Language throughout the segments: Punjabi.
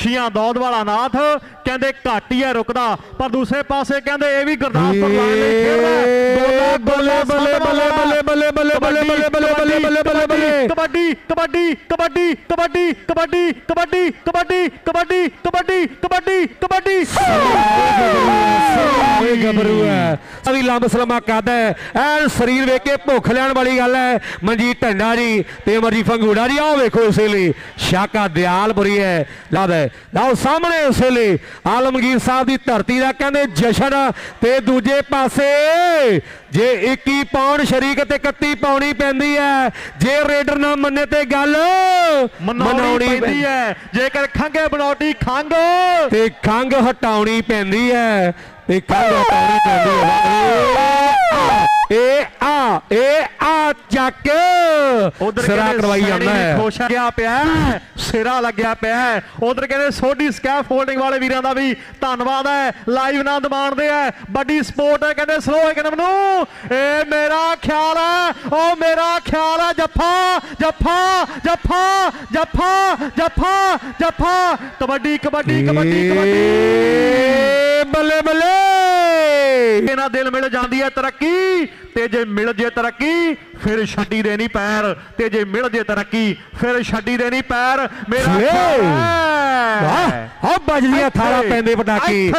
ਬਖਸ਼ੀਆਂ ਦੌਦ ਵਾਲਾ ਨਾਥ ਕਹਿੰਦੇ ਘੱਟ ਹੀ ਹੈ ਰੁਕਦਾ ਪਰ ਦੂਸਰੇ ਪਾਸੇ ਕਹਿੰਦੇ ਇਹ ਵੀ ਗੁਰਦਾਸਪੁਰ ਲਾਈਨ ਲਈ ਖੇਡਦਾ ਬੱਲੇ ਬੱਲੇ ਬੱਲੇ ਬੱਲੇ ਬੱਲੇ ਬੱਲੇ ਬੱਲੇ ਬੱਲੇ ਬੱਲੇ ਬੱਲੇ ਬੱਲੇ ਬੱਲੇ ਬੱਲੇ ਕਬੱਡੀ ਕਬੱਡੀ ਕਬੱਡੀ ਕਬੱਡੀ ਕਬੱਡੀ ਕਬੱਡੀ ਕਬੱਡੀ ਕਬੱਡੀ ਕਬੱਡੀ ਕਬੱਡੀ ਕਬੱਡੀ ਓਏ ਗੱਭਰੂ ਹੈ ਅਭੀ ਲੰਬ ਸਲਮਾ ਕਰਦਾ ਹੈ। ਐਨ ਸਰੀਰ ਵੇਖ ਕੇ ਭੁੱਖ ਲੈਣ ਵਾਲੀ ਗੱਲ ਹੈ। ਮਨਜੀਤ ਢੰਡਾ ਜੀ ਤੇ ਅਮਰਜੀਤ ਫੰਗੂੜਾ ਜੀ ਆਓ ਵੇਖੋ ਇਸੇ ਲਈ ਸ਼ਾਕਾ ਦਿਆਲਪੁਰੀ ਹੈ। ਲਾਦਾ ਲਓ ਸਾਹਮਣੇ ਇਸੇ ਲਈ ਆਲਮਗੀਰ ਸਾਹਿਬ ਦੀ ਧਰਤੀ ਦਾ ਕਹਿੰਦੇ ਜਸ਼ਨ ਤੇ ਦੂਜੇ ਪਾਸੇ ਜੇ 21 ਪੌਂਡ ਸ਼ਰੀਕ ਤੇ 31 ਪਾਉਣੀ ਪੈਂਦੀ ਹੈ। ਜੇ ਰੇਡਰ ਨਾ ਮੰਨੇ ਤੇ ਗੱਲ ਮਨਾਉਣੀ ਪੈਂਦੀ ਹੈ। ਜੇਕਰ ਖੰਗੇ ਬਣਾਉਟੀ ਖੰਗ ਤੇ ਖੰਗ ਹਟਾਉਣੀ ਪੈਂਦੀ ਹੈ। ਤੇ ਖੰਗ ਹਟਾਉਣੀ ਪੈਂਦੀ ਹੈ ਇਹ ਆ ਇਹ ਆ ਚੱਕ। ਉਧਰ ਸਿਰਾ ਕਰਵਾਈ ਜਾਂਦਾ ਹੈ। ਖੁਸ਼ ਗਿਆ ਪਿਆ ਹੈ, ਸਿਰਾ ਲੱਗਿਆ ਪਿਆ ਹੈ। ਉਧਰ ਕਹਿੰਦੇ ਸੋਢੀ ਸਕੈਫ ਫੋਲਡਿੰਗ ਵਾਲੇ ਵੀਰਾਂ ਦਾ ਵੀ ਧੰਨਵਾਦ ਹੈ। ਲਾਈਵ ਆਨੰਦ ਮਾਣਦੇ ਆ ਵੱਡੀ ਸਪੋਰਟ ਹੈ ਕਹਿੰਦੇ ਸਲੋ ਮੇਰਾ ਖਿਆਲ ਹੈ ਉਹ ਮੇਰਾ ਖਿਆਲ ਹੈ। ਜੱਫਾ ਜੱਫਾ ਜੱਫਾ ਜੱਫਾ ਜੱਫਾ ਜੱਫਾ। ਕਬੱਡੀ ਕਬੱਡੀ ਕਬੱਡੀ ਕਬੱਡੀ ਏ ਬੱਲੇ ਬੱਲੇ ਇਹਨਾਂ ਦਿਲ ਮਿਲ ਜਾਂਦੀ ਹੈ ਤਰੱਕੀ ਤੇ ਜੇ ਮਿਲ ਜੇ ਤਰੱਕੀ ਫਿਰ ਛੱਡੀ ਦੇ ਨਹੀਂ ਪੈਰ। ਤੇ ਜੇ ਮਿਲ ਜੇ ਤਰੱਕੀ ਫਿਰ ਛੱਡੀ ਦੇ ਨਹੀਂ ਪੈਰ। ਮੇਰਾ ਵਾਹ ਆ ਬਜਲੀਆਂ ਥਾਰਾ ਪੈਂਦੇ ਪਟਾਕੇ।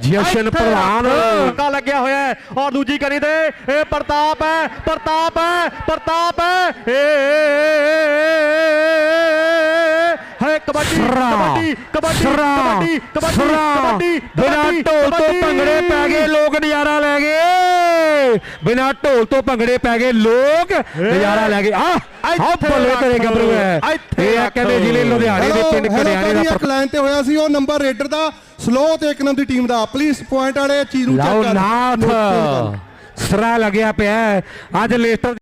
ਜਸ਼ਨ ਪ੍ਰਧਾਨ। ਧੱਕਾ ਲੱਗਿਆ ਹੋਇਆ ਹੈ। ਔਰ ਦੂਜੀ ਕਰੀ ਤੇ ਇਹ ਪ੍ਰਤਾਪ ਹੈ ਪ੍ਰਤਾਪ ਹੈ ਪ੍ਰਤਾਪ ਹੈ। ਹੈ ਕਬੱਡੀ ਕਬੱਡੀ ਕਬੱਡੀ ਕਬੱਡੀ ਕਬੱਡੀ। ਕਬੱਡੀ ਬਿਨਾਂ ਢੋਲ ਤੋਂ। ਭੰਗੜੇ ਪੈ ਗਏ ਲੋਕ ਨਜ਼ਾਰਾ ਲੈ ਗਏ। ਬਿਨਾਂ ਢੋਲ ਤੋਂ ਭੰਗੜੇ ਪੈ ਗਏ ਲੋਕ। ਨਜ਼ਾਰਾ ਲੈ ਗਏ ਆ ਆ ਬੱਲੇ ਤੇਰੇ। ਗੱਭਰੂ ਹੈ। ਇਹ ਆ। ਕਹਿੰਦੇ ਜ਼ਿਲ੍ਹੇ ਲੁਧਿਆਣੇ ਦੇ ਪਿੰਡ ਕੜਿਆਣੇ ਦਾ ਇੱਕ ਲਾਈਨ ਤੇ ਹੋਇਆ ਸੀ ਉਹ ਨੰਬਰ ਰੇਡਰ ਦਾ। ਸਲੋ ਤੇ ਇੱਕ ਨੰਬਰ ਦੀ ਟੀਮ ਦਾ। ਪਲੀਜ਼ ਪੁਆਇੰਟ ਵਾਲੇ ਚੀਜ਼ ਨੂੰ ਚੈੱਕ ਲਓ ਕਰ। ਨਾਥ। ਸਰਾ ਲੱਗਿਆ ਪਿਆ। ਅੱਜ ਲੇਸਟਰ